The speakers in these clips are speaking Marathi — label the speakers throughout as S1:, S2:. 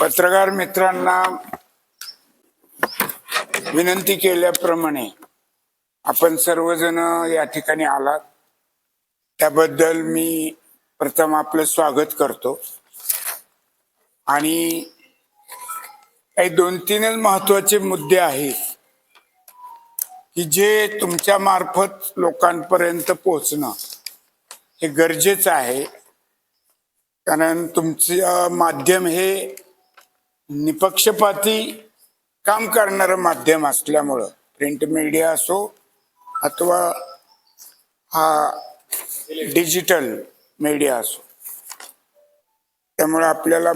S1: पत्रकार मित्रांना विनंती केल्याप्रमाणे आपण सर्वजण या ठिकाणी आलात. त्याबद्दल मी प्रथम आपलं स्वागत करतो. आणि काही दोन तीनच महत्त्वाचे मुद्दे आहेत की जे तुमच्या मार्फत लोकांपर्यंत पोहोचणं हे गरजेचं आहे. कारण तुमचं माध्यम हे निपक्षपाती काम करणारं माध्यम असल्यामुळं प्रिंट मीडिया असो अथवा हा डिजिटल मीडिया असो त्यामुळे आपल्याला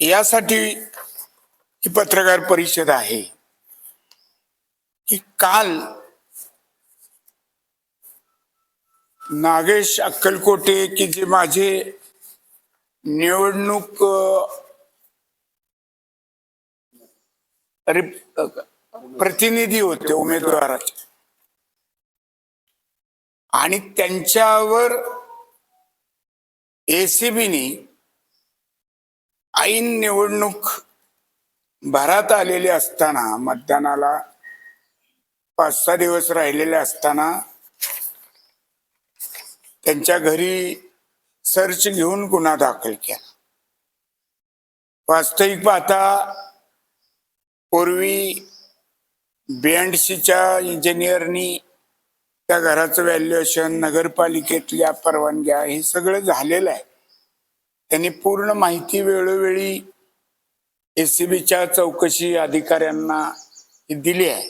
S1: यासाठी ही पत्रकार परिषद आहे की काल नागेश अक्कलकोटे की जे माझे निवडणूक प्रतिनिधी होते उमेदवाराचे. आणि त्यांच्यावर एसीबीनी ऐन निवडणूक भरात आलेली असताना मतदानाला पाच सहा दिवस राहिलेले असताना त्यांच्या घरी सर्च घेऊन गुन्हा दाखल केला. वास्तविक पाहता पूर्वी बीएनडीसीच्या इंजिनियरनी त्या घराचं व्हॅल्युएशन नगरपालिकेतल्या परवानग्या हे सगळं झालेलं आहे. त्यांनी पूर्ण माहिती वेळोवेळी एसीबीच्या चौकशी अधिकाऱ्यांना दिली आहे.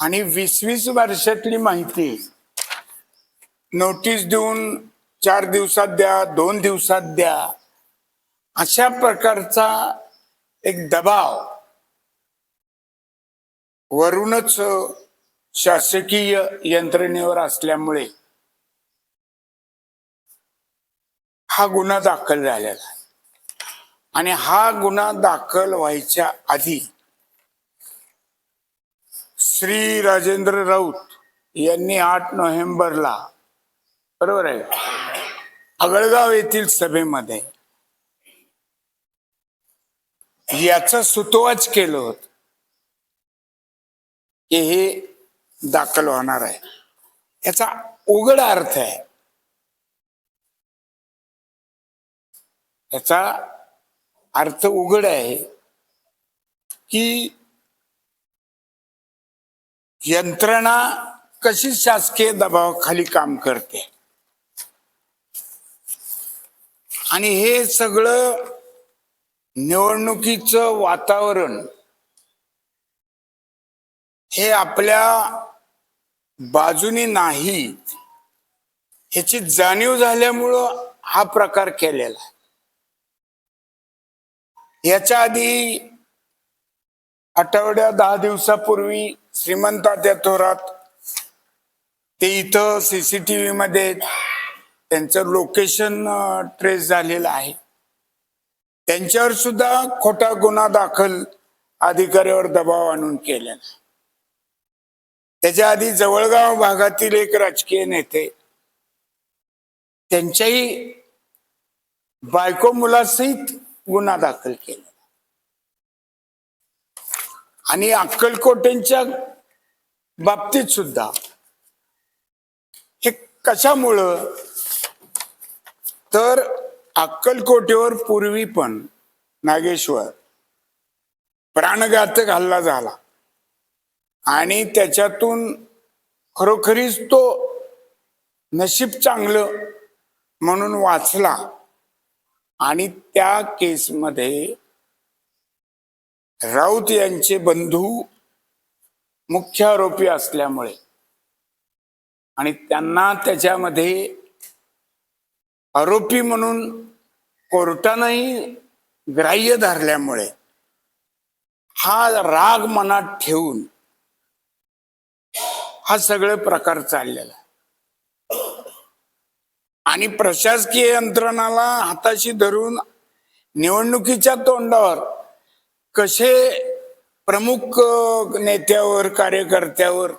S1: आणि वीस वीस वर्षातली माहिती नोटीस देऊन चार दिवसात द्या दोन दिवसात द्या. अशा प्रकारचा एक दबाव वरूनच शासकीय यंत्रणेवर असल्यामुळे हा गुन्हा दाखल झालेला आहे. आणि हा गुन्हा दाखल व्हायच्या आधी श्री राजेंद्र राऊत यांनी आठ नोव्हेंबरला बरोबर आहे? आगळगाव येथील सभेमध्ये याचा सुतोवाच केलं होत की हे दाखल होणार आहे. याचा उघड अर्थ आहे. याचा अर्थ उघड आहे की यंत्रणा कशी शासकीय दबावाखाली काम करते? आणि हे सगळं निवडणुकीचं वातावरण हे आपल्या बाजूनी नाही ह्याची जाणीव झाल्यामुळं हा प्रकार केलेला आहे. याच्या आधी आठवड्या दहा दिवसापूर्वी श्रीमंतात्या थोरात ते इथं सीसीटीव्ही मध्ये त्यांचं लोकेशन ट्रेस झालेलं आहे. त्यांच्यावर सुद्धा खोटा गुन्हा दाखल अधिकाऱ्यावर दबाव आणून केलेला त्याच्या आधी जवळगाव भागातील एक राजकीय नेते त्यांच्याही बायको मुलासहित गुन्हा दाखल केला आणि अक्कलकोटेंच्या बाबतीत सुद्धा हे कशामुळं तर अक्कलकोटेवर पूर्वी पण नागेश्वर प्राणघातक हल्ला झाला. आणि त्याच्यातून खरोखरीच तो नशीब चांगलं म्हणून वाचला. आणि त्या केसमध्ये राऊत यांचे बंधू मुख्य आरोपी असल्यामुळे आणि त्यांना त्याच्यामध्ये आरोपी म्हणून कोर्टानंही ग्राह्य धरल्यामुळे हा राग मनात ठेवून हा सगळे प्रकार चाललेला आणि प्रशासकीय यंत्रणाला हाताशी धरून निवडणुकीच्या तोंडावर कसे प्रमुख नेत्यावर कार्यकर्त्यावर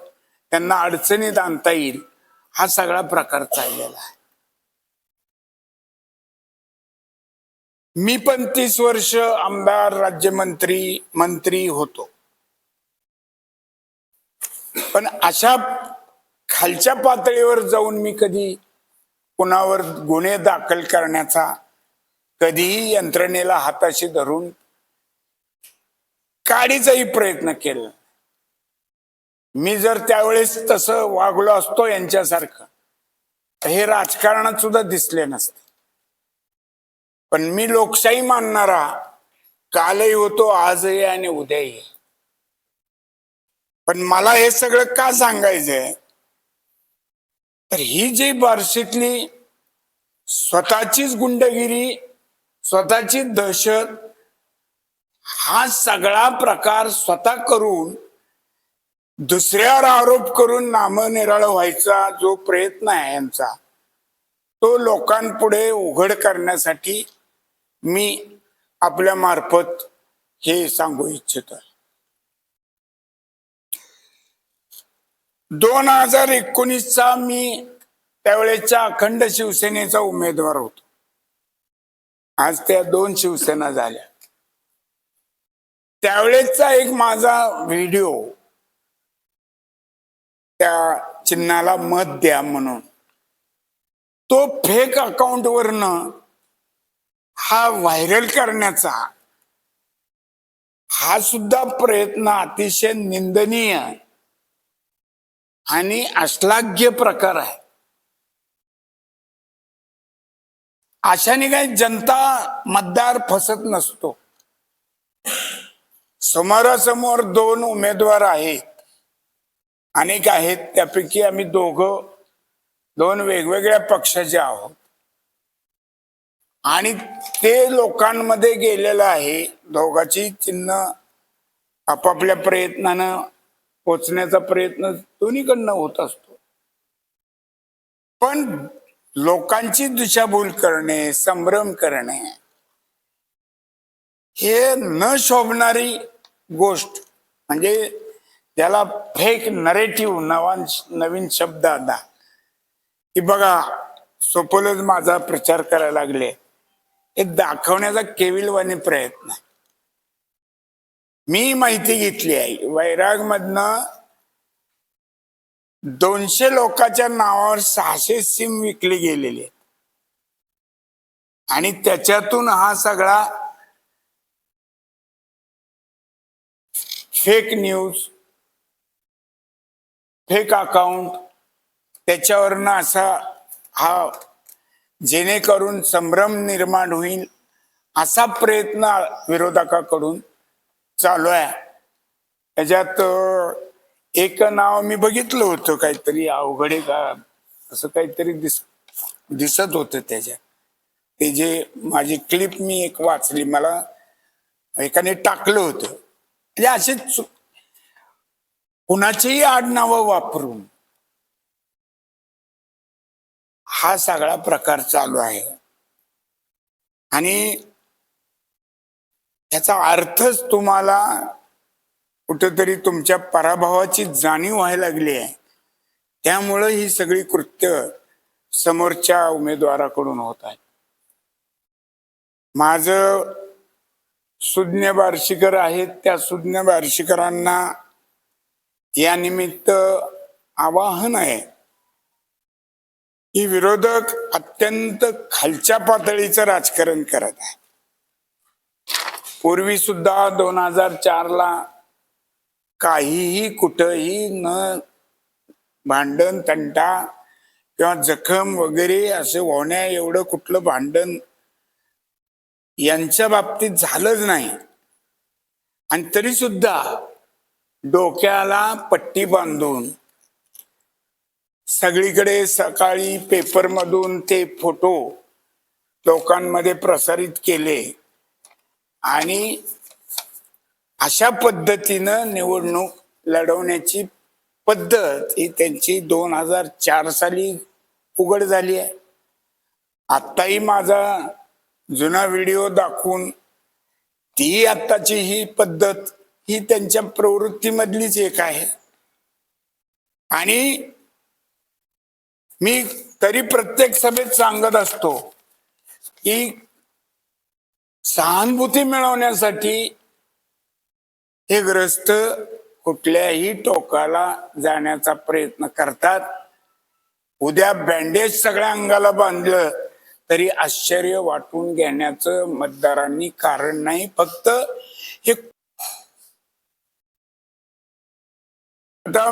S1: त्यांना अडचणीत आणता येईल हा सगळा प्रकार चाललेला आहे. मी पण तीस वर्ष आमदार राज्यमंत्री मंत्री होतो. पण अशा खालच्या पातळीवर जाऊन मी कधी कुणावर गुन्हे दाखल करण्याचा कधीही यंत्रणेला हाताशी धरून काढीचाही प्रयत्न केला मी जर त्यावेळेस तसं वागलो असतो यांच्यासारखं हे राजकारणात सुद्धा दिसले नसते. पण मी लोकशाही मानणारा कालही होतो आजही आणि उद्याही. पण मला हे सगळं का सांगायचंय? तर ही जी बार्शीतली स्वतःचीच गुंडगिरी स्वतःची दहशत हा सगळा प्रकार स्वतः करून दुसऱ्यावर आरोप करून नामनिराळ व्हायचा जो प्रयत्न आहे यांचा तो लोकांपुढे उघड करण्यासाठी मी आपल्या मार्फत हे सांगू इच्छितो. दोन हजार एकोणीसचा मी त्यावेळेच्या अखंड शिवसेनेचा उमेदवार होतो. आज त्या दोन शिवसेना झाल्या. त्यावेळेचा एक माझा व्हिडिओ त्या चिन्हाला मत द्या म्हणून. तो फेक अकाउंट वरनं हा व्हायरल करण्याचा हा सुद्धा प्रयत्न अतिशय निंदनीय आणि अश्लाघ्य प्रकार आहे. अशाने काही जनता मतदार फसत नसतो. समोरासमोर दोन उमेदवार आहेत. अनेक आहेत त्यापैकी आम्ही दोघं दोन वेगवेगळ्या पक्षाचे आहोत. आणि ते लोकांमध्ये गेलेलं आहे. दोघाची चिन्ह आपापल्या प्रयत्नानं पोचण्याचा प्रयत्न दोन्हीकडनं होत असतो. पण लोकांची दिशाभूल करणे संभ्रम करणे हे न शोभणारी गोष्ट म्हणजे त्याला फेक नरेटिव्ह नवा नवीन शब्द आला. की बघा सोपोलच माझा प्रचार करायला लागले. हे दाखवण्याचा केविलवाणी प्रयत्न. मी माहिती घेतली आहे. वैराग मधनं दोनशे लोकांच्या नावावर सहाशे सिम विकली गेलेली आहे आणि त्याच्यातून हा सगळा फेक न्यूज फेक अकाउंट त्याच्यावरनं असा हा जेणेकरून संभ्रम निर्माण होईल असा प्रयत्न विरोधकाकडून चालू आहे. त्याच्यात एक नाव मी बघितलं होतं काहीतरी अवघड का असं काहीतरी दिस दिसत होतं त्याच्यात. ते जे माझी क्लिप मी एक वाचली मला एकाने टाकलं होतं. म्हणजे असे चु- कुणाचीही आडनावं वापरून हा सगळा प्रकार चालू आहे. आणि त्याचा अर्थच तुम्हाला कुठेतरी तुमच्या पराभवाची जाणीव व्हायला लागली आहे. त्यामुळं ही सगळी कृत्य समोरच्या उमेदवाराकडून होत आहे माझं सुज्ञ बार्शीकर आहेत त्या सुज्ञ बार्शीकरांना या निमित्त आवाहन आहे. ही विरोधक अत्यंत खालच्या पातळीचं राजकारण करत आहे पूर्वी सुद्धा दोन हजार चार ला काहीही कुठंही न भांडण तंटा किंवा जखम वगैरे असे होण्या एवढं कुठलं भांडण यांच्या बाबतीत झालंच नाही. आणि तरी सुद्धा डोक्याला पट्टी बांधून सगळीकडे सकाळी पेपरमधून ते फोटो लोकांमध्ये प्रसारित केले. आणि अशा पद्धतीनं निवडणूक लढवण्याची पद्धत ही त्यांची दोन हजार चार साली उघड झाली आहे. आत्ताही माझा जुना व्हिडिओ दाखवून ती आत्ताची ही पद्धत ही त्यांच्या प्रवृत्तीमधलीच एक आहे. आणि मी तरी प्रत्येक सभेत सांगत असतो की सहानुभूती मिळवण्यासाठी हे ग्रस्त कुठल्याही टोकाला जाण्याचा प्रयत्न करतात. उद्या बँडेज सगळ्या अंगाला बांधलं तरी आश्चर्य वाटून घेण्याचं मतदारांनी कारण नाही फक्त हे आता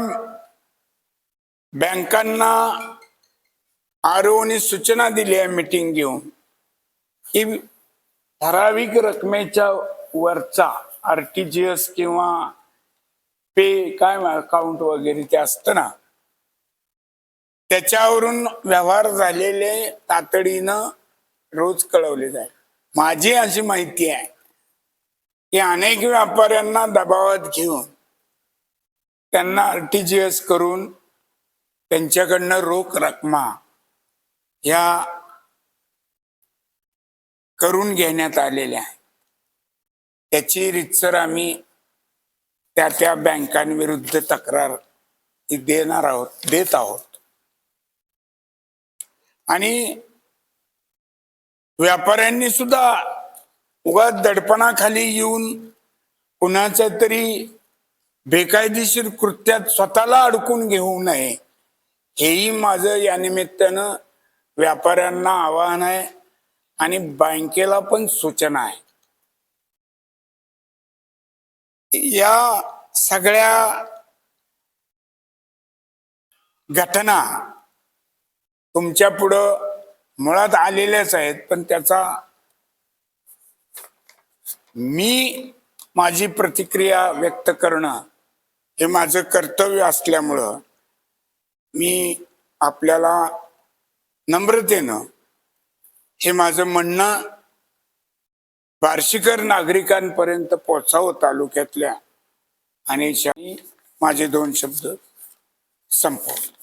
S1: बँकांना आरओने सूचना दिली आहे मिटिंग घेऊन. की ठराविक रकमेच्या वरचा आरटीजीएस किंवा पे काय अकाउंट वगैरे ते असतं ना त्याच्यावरून व्यवहार झालेले तातडीनं रोज कळवले जाईल. माझी अशी माहिती आहे की अनेक व्यापाऱ्यांना दबावात घेऊन त्यांना आरटीजीएस करून त्यांच्याकडनं रोख रकमा ह्या करून घेण्यात आलेल्या आहे त्याची रितसर आम्ही त्या त्या बँकांविरुद्ध तक्रार ही देणार आहोत देत आहोत. आणि व्यापाऱ्यांनी सुद्धा उगा दडपणाखाली येऊन कुणाच्या तरी बेकायदेशीर कृत्यात स्वतःला अडकून घेऊ नये हेही माझं या निमित्तानं व्यापाऱ्यांना आवाहन आहे आणि बँकेला पण सूचना आहे. या सगळ्या घटना तुमच्या पुढं मुळात आलेल्याच आहेत पण त्याचा मी माझी प्रतिक्रिया व्यक्त करणं हे माझं कर्तव्य असल्यामुळं मी आपल्याला नम्रतेनं हे माझं म्हणणं बार्शीकर नागरिकांपर्यंत पोचावं तालुक्यातल्या आणि माझे दोन शब्द संपवले